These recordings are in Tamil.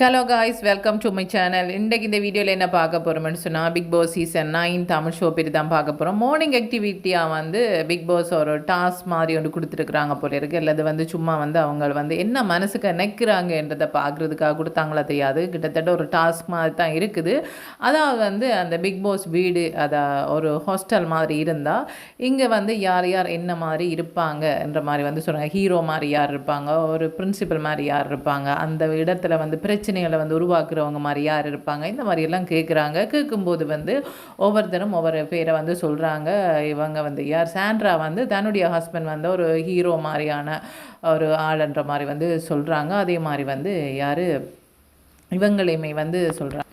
Hello guys welcome to my channel இன்றைக்கு இந்த வீடியோவில் என்ன பார்க்க போகிறோம்னு சொன்னால் Bigg Boss season nine Tamil show பேர் தான் பார்க்க போகிறோம் மார்னிங் ஆக்டிவிட்டியாக வந்து பிக் பாஸ் ஒரு டாஸ்க் மாதிரி ஒன்று கொடுத்துருக்குறாங்க போல இருக்குது அல்லது வந்து சும்மா வந்து அவங்க வந்து என்ன மனசுக்கு நினைக்கிறாங்கன்றதை பார்க்குறதுக்காக கொடுத்தாங்களா தெரியாது. கிட்டத்தட்ட ஒரு டாஸ்க் மாதிரி தான் இருக்குது. அதாவது வந்து அந்த பிக் பாஸ் வீடு அதை ஒரு ஹாஸ்டல் மாதிரி இருந்தால் இங்கே வந்து யார் யார் என்ன மாதிரி இருப்பாங்கன்ற மாதிரி வந்து சொல்கிறாங்க ஹீரோ மாதிரி யார் இருப்பாங்க? ஒரு பிரின்சிபல் மாதிரி யார் இருப்பாங்க? அந்த இடத்துல வந்து பிரச்சனை பிரச்சனைகளை வந்து உருவாக்குறவங்க மாதிரி யார் இருப்பாங்க? இந்த மாதிரியெல்லாம் கேட்குறாங்க கேட்கும்போது வந்து ஒவ்வொருத்தரும் ஒவ்வொரு பேரை வந்து சொல்கிறாங்க இவங்க வந்து யார்? சாண்ட்ரா வந்து தன்னுடைய ஹஸ்பண்ட் வந்து ஒரு ஹீரோ மாதிரியான ஒரு ஆளுன்ற மாதிரி வந்து சொல்கிறாங்க அதே மாதிரி வந்து யார்? இவங்களையுமே வந்து சொல்கிறாங்க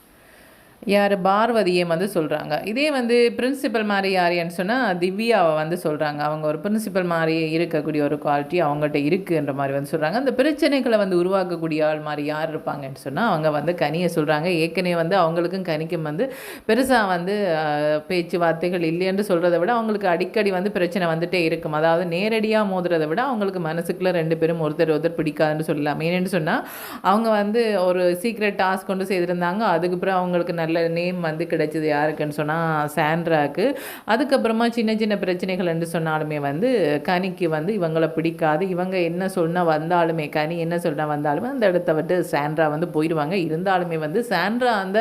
யார் பார்வதியை வந்து சொல்கிறாங்க இதே வந்து பிரின்சிபல் மாதிரி யாருன்னு சொன்னால் திவ்யாவை வந்து சொல்கிறாங்க அவங்க ஒரு பிரின்சிபல் மாதிரி இருக்கக்கூடிய ஒரு குவாலிட்டி அவங்ககிட்ட இருக்குன்ற மாதிரி வந்து சொல்கிறாங்க அந்த பிரச்சனைகளை வந்து உருவாக்கக்கூடிய ஆள் மாதிரி யார் இருப்பாங்கன்னு சொன்னால் அவங்க வந்து கனியை சொல்கிறாங்க ஏற்கனவே வந்து அவங்களுக்கும் கனிக்கும் வந்து பெருசாக வந்து பேச்சுவார்த்தைகள் இல்லைன்னு சொல்கிறத விட அவங்களுக்கு அடிக்கடி வந்து பிரச்சனை வந்துட்டே இருக்கும். அதாவது நேரடியாக மோதுறதை விட அவங்களுக்கு மனசுக்குள்ளே ரெண்டு பேரும் ஒருத்தர் ஒருத்தர் பிடிக்காதுன்னு சொல்லலாம். ஏன்னு சொன்னால் அவங்க வந்து ஒரு சீக்ரெட் டாஸ்க் கொண்டு செய்திருந்தாங்க. அதுக்கப்புறம் அவங்களுக்கு நல்ல நேம் வந்து கிடைச்சது யாருக்குன்னு சொன்னால் சாண்ட்ராக்கு. அதுக்கப்புறமா சின்ன சின்ன பிரச்சனைகள் என்று சொன்னாலுமே வந்து கனிக்கு வந்து இவங்களை பிடிக்காது. இவங்க என்ன சொன்னால் வந்தாலுமே கனி என்ன சொன்னால் வந்தாலுமே அந்த இடத்த விட்டு சாண்ட்ரா வந்து போயிடுவாங்க இருந்தாலுமே வந்து சாண்ட்ரா அந்த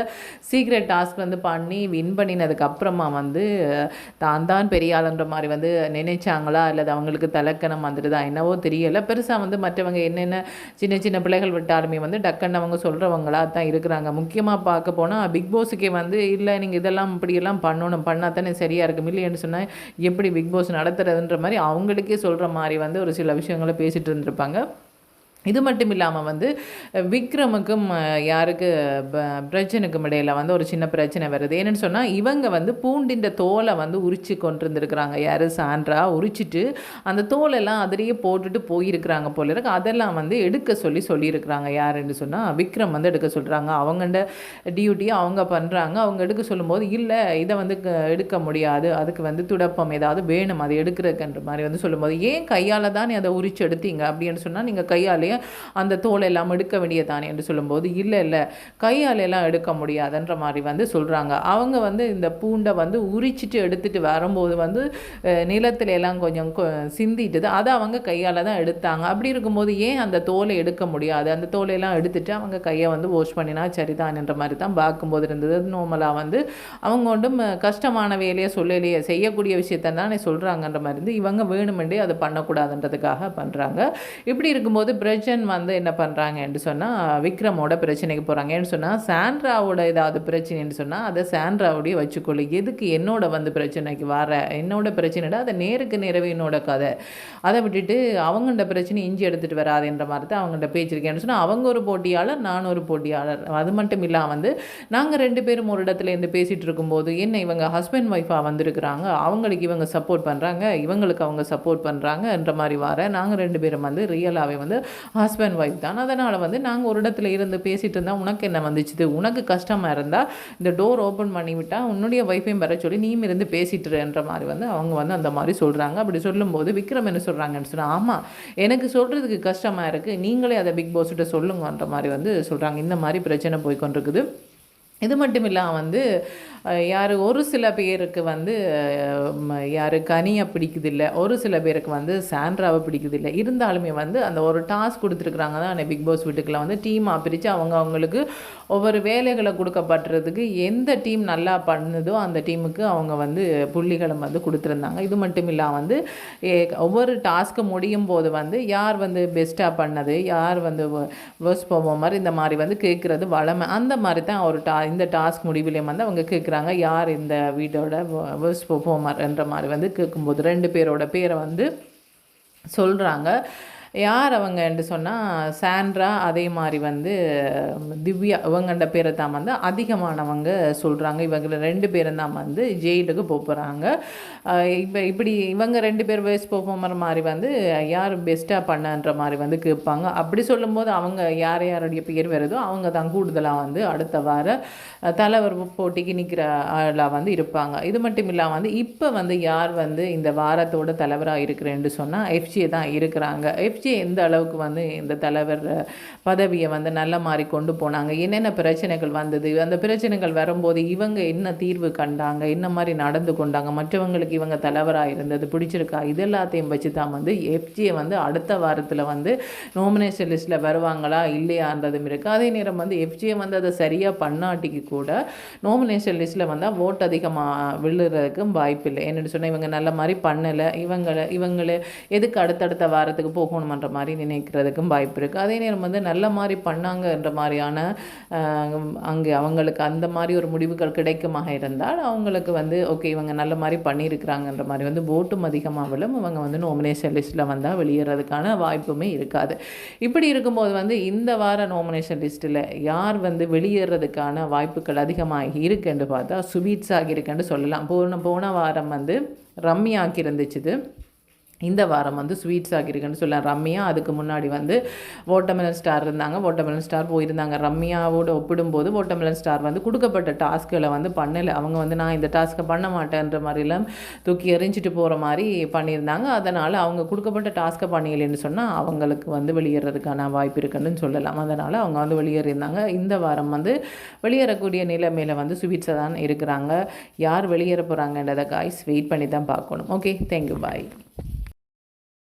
சீக்ரெட் டாஸ்க் வந்து பண்ணி வின் பண்ணினதுக்கப்புறமா வந்து தான் தான் பெரிய ஆளுன்ற மாதிரி வந்து நினைச்சாங்களா? அல்லது அவங்களுக்கு தலக்கணம் வந்துடுதா? என்னவோ தெரியலை. பெருசாக வந்து மற்றவங்க என்னென்ன சின்ன சின்ன பிள்ளைகள் விட்டாலுமே வந்து டக்குன்னு அவங்க சொல்கிறவங்களா தான் இருக்கிறாங்க. முக்கியமாக பார்க்க போனால் பிக் பிக்பாஸுக்கே வந்து இல்லை நீங்கள் இதெல்லாம் இப்படியெல்லாம் பண்ணணும் பண்ணால் தானே சரியாக இருக்கும் இல்லைன்னு சொன்னால் எப்படி பிக் பாஸ் நடத்துறதுன்ற மாதிரி அவங்களுக்கே சொல்கிற மாதிரி வந்து ஒரு சில விஷயங்களை பேசிகிட்டு இருந்திருப்பாங்க. இது மட்டும் இல்லாமல் வந்து விக்ரமுக்கும் யாருக்கு ப- இடையில் வந்து ஒரு சின்ன பிரச்சனை வருது. என்னென்னு சொன்னால் இவங்க வந்து பூண்டின்ற தோலை வந்து உரிச்சு கொண்டிருந்துருக்குறாங்க. யார்? சான்றா உரிச்சிட்டு அந்த தோலெல்லாம் அதிலேயே போட்டுட்டு போயிருக்கிறாங்க போல இருக்கு. அதெல்லாம் வந்து எடுக்க சொல்லி சொல்லியிருக்கிறாங்க. யாருன்னு சொன்னால் விக்ரம் வந்து எடுக்க சொல்கிறாங்க அவங்கண்ட டியூட்டியை அவங்க பண்ணுறாங்க அவங்க எடுக்க சொல்லும்போது இல்லை இதை வந்து க- எடுக்க முடியாது. அதுக்கு வந்து துடப்பம் ஏதாவது வேணும். அதை எடுக்கிறதுக்குன்ற மாதிரி வந்து சொல்லும்போது ஏன் கையால் தான் நீ அதை உரிச்சு எடுத்தீங்க? அப்படின்னு சொன்னால் நீங்கள் கையாலேயே அந்த தோல் எல்லாம் எடுக்க வேண்டியதானே என்று சொல்லும்போது இல்லை இல்லை கையால் எல்லாம் எடுக்க முடியாதுன்ற மாதிரி வந்து சொல்கிறாங்க அவங்க வந்து இந்த பூண்டை வந்து உரிச்சிட்டு எடுத்துட்டு வரும்போது வந்து அஹ், நிலத்துல எல்லாம் கொஞ்சம் கொ- சிந்திட்டுது. அதை அவங்க கையால் தான் எடுத்தாங்க. அப்படி இருக்கும்போது ஏன் அந்த தோலை எடுக்க முடியாது? அந்த தோலையெல்லாம் எடுத்துட்டு அவங்க கையை வந்து வாஷ் பண்ணினா சரிதான்ன்ற மாதிரி தான் பார்க்கும்போது இருந்தது. நார்மலாக வந்து அவங்க ஒன்றும் கஷ்டமான வேலையை சொல்லலையே செய்யக்கூடிய விஷயத்த தானே சொல்கிறாங்கன்ற மாதிரி இருந்து இவங்க வேணுமெண்டே அதை பண்ணக்கூடாதுன்றதுக்காக பண்ணுறாங்க இப்படி இருக்கும்போது பிரஜன் வந்து என்ன பண்ணுறாங்கன்னு சொன்னால் விக்ரமோட பிரச்சனைக்கு போகிறாங்க ஏன்னு சொன்னால் சாண்ட்ராவோட ஏதாவது பிரச்சனைன்னு சொன்னால் அதை சாண்ட்ராவோடய வச்சுக்கொள்ளு. எதுக்கு என்னோட வந்து பிரச்சனைக்கு வர? என்னோட பிரச்சனைடா? அதை நேருக்கு நேரவே என்னோட கதை. அதை விட்டுட்டு அவங்கள்ட பிரச்சனை இஞ்சி எடுத்துகிட்டு வராதுன்ற மாதிரி தான் அவங்கள்ட்ட பேச்சிருக்கேன்னு சொன்னால் அவங்க ஒரு போட்டியாளர் நான் ஒரு போட்டியாளர். அது மட்டும் இல்லாமல் வந்து நாங்கள் ரெண்டு பேரும் ஒரு இடத்துல இருந்து பேசிகிட்டு இருக்கும்போது என்ன இவங்க ஹஸ்பண்ட் ஒய்ஃபாக வந்திருக்கிறாங்க? அவங்களுக்கு இவங்க சப்போர்ட் பண்ணுறாங்க இவங்களுக்கு அவங்க சப்போர்ட் பண்ணுறாங்கன்ற மாதிரி வர நாங்கள் ரெண்டு பேரும் வந்து ரியலாகவே வந்து ஹஸ்பண்ட் ஒய்ஃப் தான். அதனால் வந்து நாங்கள் ஒரு இடத்துல இருந்து பேசிகிட்டு இருந்தால் உனக்கு என்ன வந்துச்சுது? உனக்கு கஷ்டமாக இருந்தால் இந்த டோர் ஓப்பன் பண்ணிவிட்டால் உன்னுடைய ஒய்ஃபையும் வர சொல்லி நீயும் இருந்து பேசிட்டுருன்ற மாதிரி வந்து அவங்க வந்து அந்த மாதிரி சொல்கிறாங்க அப்படி சொல்லும்போது விக்ரம் என்ன சொல்கிறாங்கன்னு சொன்னால் ஆமாம் எனக்கு சொல்கிறதுக்கு கஷ்டமாக இருக்குது நீங்களே அதை பிக் பாஸ்கிட்ட சொல்லுங்கன்ற மாதிரி வந்து சொல்கிறாங்க இந்த மாதிரி பிரச்சனை போய் கொண்டிருக்குது இது மட்டும் இல்லாமல் வந்து யார் ஒரு சில பேருக்கு வந்து யார் கனியை பிடிக்குதில்லை. ஒரு சில பேருக்கு வந்து சாண்ட்ராவை பிடிக்குதில்லை. இருந்தாலுமே வந்து அந்த ஒரு டாஸ்க் கொடுத்துருக்குறாங்க தான் பிக் பாஸ் வீட்டுக்கெல்லாம் வந்து டீமாக பிரித்து அவங்க அவங்களுக்கு ஒவ்வொரு வேலைகளை கொடுக்கப்படுறதுக்கு எந்த டீம் நல்லா பண்ணுதோ அந்த டீமுக்கு அவங்க வந்து புள்ளிகளும் வந்து கொடுத்துருந்தாங்க. இது மட்டும் இல்லாமல் வந்து ஏ- ஒவ்வொரு டாஸ்க்கு முடியும் போது வந்து யார் வந்து பெஸ்ட்டாக பண்ணது யார் வந்து வேர்ஸ் மாதிரி இந்த மாதிரி வந்து கேட்குறது வளமை. அந்த மாதிரி தான் ஒரு டா இந்த டாஸ்க் முடிவிலையும் வந்து அவங்க கேட்குறாங்க யார் இந்த வீடோட பெர்ஃபார்மர் என்ற மாதிரி வந்து கேட்கும்போது ரெண்டு பேரோட பேரை வந்து சொல்கிறாங்க யார் அவங்கன்னு சொன்னால் சாண்ட்ரா அதே மாதிரி வந்து திவ்யா இவங்கண்ட பேரை தான் வந்து அதிகமானவங்க சொல்கிறாங்க இவங்க ரெண்டு பேரும் தான் வந்து ஜெயிலுக்கு போக போகிறாங்க இப்போ இப்படி இவங்க ரெண்டு பேர் வேஸ்ட் பெர்ஃபார்மர் மாதிரி வந்து யார் பெஸ்ட்டாக பண்ணன்ற மாதிரி வந்து கேட்பாங்க. அப்படி சொல்லும்போது அவங்க யார் யாருடைய பேர் வருதோ அவங்க தான் கூடுதலாக வந்து அடுத்த வார தலைவர் போட்டிக்கு நிற்கிற ஆளாக வந்து இருப்பாங்க. இது மட்டும் இல்லாமல் வந்து இப்போ வந்து யார் வந்து இந்த வாரத்தோட தலைவராக இருக்கிறேன்னு சொன்னால் எஃப்ஜியை தான் இருக்கிறாங்க. எஃப் எஃப்ஜே எந்த அளவுக்கு வந்து இந்த தலைவர் பதவியை வந்து நல்ல மாதிரி கொண்டு போனாங்க என்னென்ன பிரச்சனைகள் வந்தது அந்த பிரச்சனைகள் வரும்போது இவங்க என்ன தீர்வு கண்டாங்க என்ன மாதிரி நடந்து கொண்டாங்க மற்றவங்களுக்கு இவங்க தலைவராக இருந்தது பிடிச்சிருக்கா இது எல்லாத்தையும் வச்சு தான் வந்து எஃப்ஜியை வந்து அடுத்த வாரத்தில் வந்து நோமினேஷன் லிஸ்ட்டில் வருவாங்களா இல்லையான்றதும் இருக்குது அதே நேரம் வந்து எஃப்ஜியை வந்து அதை சரியாக பண்ணாட்டிக்கு கூட நோமினேஷன் லிஸ்ட்டில் வந்தால் ஓட் அதிகமாக விழுறதுக்கும் வாய்ப்பு இல்லை என்னென்னு சொன்னால் இவங்க நல்ல மாதிரி பண்ணலை இவங்களை இவங்களை எதுக்கு அடுத்தடுத்த வாரத்துக்கு போகணும்? போகணுமன்ற மாதிரி நினைக்கிறதுக்கும் வாய்ப்பு இருக்குது அதே நேரம் வந்து நல்ல மாதிரி பண்ணாங்கன்ற மாதிரியான அங்கே அவங்களுக்கு அந்த மாதிரி ஒரு முடிவுகள் கிடைக்குமாக இருந்தால் அவங்களுக்கு வந்து ஓகே இவங்க நல்ல மாதிரி பண்ணியிருக்கிறாங்கன்ற மாதிரி வந்து ஓட்டும் அதிகமாகலும் இவங்க வந்து நோமினேஷன் லிஸ்ட்டில் வந்தால் வெளியேறதுக்கான வாய்ப்புமே இருக்காது. இப்படி இருக்கும்போது வந்து இந்த வார நோமினேஷன் லிஸ்ட்டில் யார் வந்து வெளியேறதுக்கான வாய்ப்புகள் அதிகமாகி இருக்குன்னு பார்த்தா சுவீட்ஸ் ஆகியிருக்குன்னு சொல்லலாம். போன போன வாரம் வந்து ரம்மியாக்கி இருந்துச்சுது இந்த வாரம் வந்து ஸ்வீட்ஸ் ஆகியிருக்குன்னு சொல்லலாம் ரம்யா அதுக்கு முன்னாடி வந்து ஓட்டமிலன் ஸ்டார் இருந்தாங்க. ஓட்டமிலன் ஸ்டார் போயிருந்தாங்க. ரம்யாவோட ஒப்பிடும்போது ஓட்டமிலன் ஸ்டார் வந்து கொடுக்கப்பட்ட டாஸ்க்களை வந்து பண்ணலை. அவங்க வந்து நான் இந்த டாஸ்க்கை பண்ண மாட்டேன்ற மாதிரிலாம் தூக்கி எறிஞ்சிட்டு போகிற மாதிரி பண்ணியிருந்தாங்க. அதனால் அவங்க கொடுக்கப்பட்ட டாஸ்க்கை பண்ணலைன்னு சொன்னால் அவங்களுக்கு வந்து வெளியேறதுக்கான வாய்ப்பு இருக்குன்னு சொல்லலாம். அதனால் அவங்க வந்து வெளியேறியிருந்தாங்க. இந்த வாரம் வந்து வெளியேறக்கூடிய நிலைமையில் வந்து ஸ்வீட்ஸை தான் இருக்கிறாங்க யார் வெளியேற போகிறாங்கன்றதை காய்ஸ் வெயிட் பண்ணி தான் பார்க்கணும் ஓகே தேங்க்யூ பாய்